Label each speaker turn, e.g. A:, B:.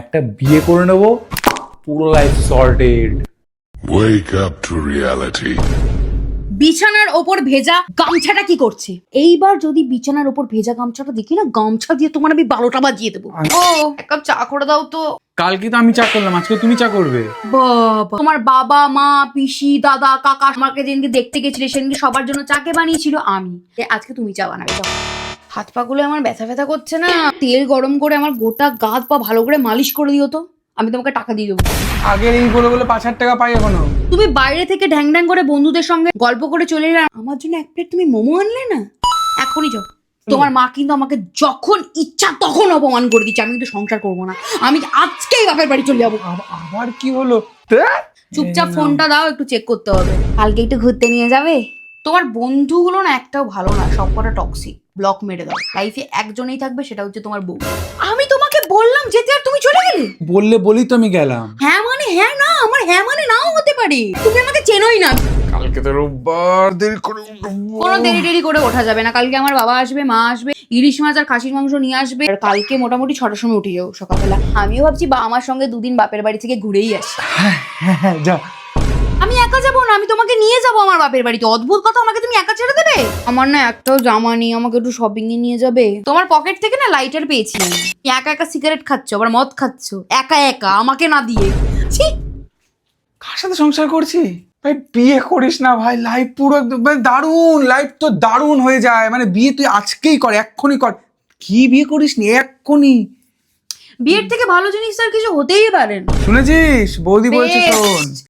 A: একটা বিয়ে করে নেব পুরো life sorted
B: Wake up to reality.
C: বিছানার ওপর ভেজা গামছাটা কি করছে? এইবার যদি বিছানার ওপর ভেজা গামছাটা দেখি না গামছা দিয়ে তোমার আমি বারোটা বাজিয়ে দেবো। ও এক কাপ চা করে দাও তো।
A: কালকে তো আমি চা করলাম আজকে তুমি চা করবে।
C: বাবা তোমার বাবা মা পিসি দাদা কাকা আমাকে যেদিনকে দেখতে গেছিলে সেদিনকে সবার জন্য চাকে বানিয়েছিল? আমি। আজকে তুমি চা বানাবে হাত পা গুলো আমার ব্যথা ব্যথা করছে না? তেল গরম করে আমার গোটা গাত পা ভালো করে মালিশ করে দিও তো। আমি তোমাকে টাকা দিয়ে দেবো।
A: আগের এই বলে বলে পাঁচ হাজার টাকা পাই এখনও?
C: তুমি বাইরে থেকে ঢ্যাং ঢ্যাং করে বন্ধুদের সঙ্গে গল্প করে চলে এলে আমার জন্য এক প্লেট তুমি মোমো আনলে না? এখনই যাও। তোমার মা কিন্তু আমাকে যখন ইচ্ছা তখন অপমান করে দিচ্ছে। আমি কিন্তু সংসার করব না। আমি আজকেই বাপের বাড়ি চলে যাব।
A: আবার কি হলো।
C: চুপচাপ ফোনটা দাও একটু চেক করতে হবে। কালকে একটু ঘুরতে নিয়ে যাবে? তোমার বন্ধুগুলো না একটাও ভালো না সব কটা টক্সিক ব্লক মেরে দাও। লাইফে একজনেই থাকবে সেটা হচ্ছে তোমার বউ। আমি তোমাকে বললাম যেতে আর তুমি চলে গেলে?
A: বললে বলেই তো আমি গেলাম।
C: হ্যাঁ মানে হ্যাঁ না আমার হ্যাঁ মানে নাও হতে পারে। তুমি আমাকে চেনোই না।
A: কালকে তো রোববার দেরি করে উঠবো।
C: কোনো দেরি টেরি করে ওঠা যাবে না। কালকে আমার বাবা আসবে মা আসবে ইলিশ মাছ আর খাসির মাংস নিয়ে আসবে। আর কালকে মোটামুটি ছটার সময় উঠে যাও সকালবেলা। আমিও ভাবছি বা আমার সঙ্গে দুদিন বাপের বাড়ি থেকে ঘুরেই আসি।
A: হ্যাঁ হ্যাঁ যা।
C: আমি একা যাব না? আমি তোমাকে নিয়ে যাব আমার বাপের বাড়িতে। অদ্ভুত কথা আমাকে তুমি একা ছেড়ে দেবে? আমার না একটাও জামা নেই আমাকে একটু শপিং এ নিয়ে যাবে। তোমার পকেট থেকে না লাইটার পেয়েছি তুমি একা একা সিগারেট খাচ্ছ আবার মদ খাচ্ছ। একা একা আমাকে না দিয়ে। ছি!
A: কার সাথে সংসার করছি? ভাই বিয়ে করিস না ভাই লাইফ পুরো একদম ভাই দারুণ লাইফ তো দারুণ হয়ে যায়। মানে বিয়ে তুই আজকেই কর এক্ষুনি কর। কি বিয়ে করিস নি? এক্ষুনি।
C: বিয়ের থেকে ভালো জিনিস আর কিছু হতেই পারে না।
A: শুনেছিস? বৌদি বলছে শোন।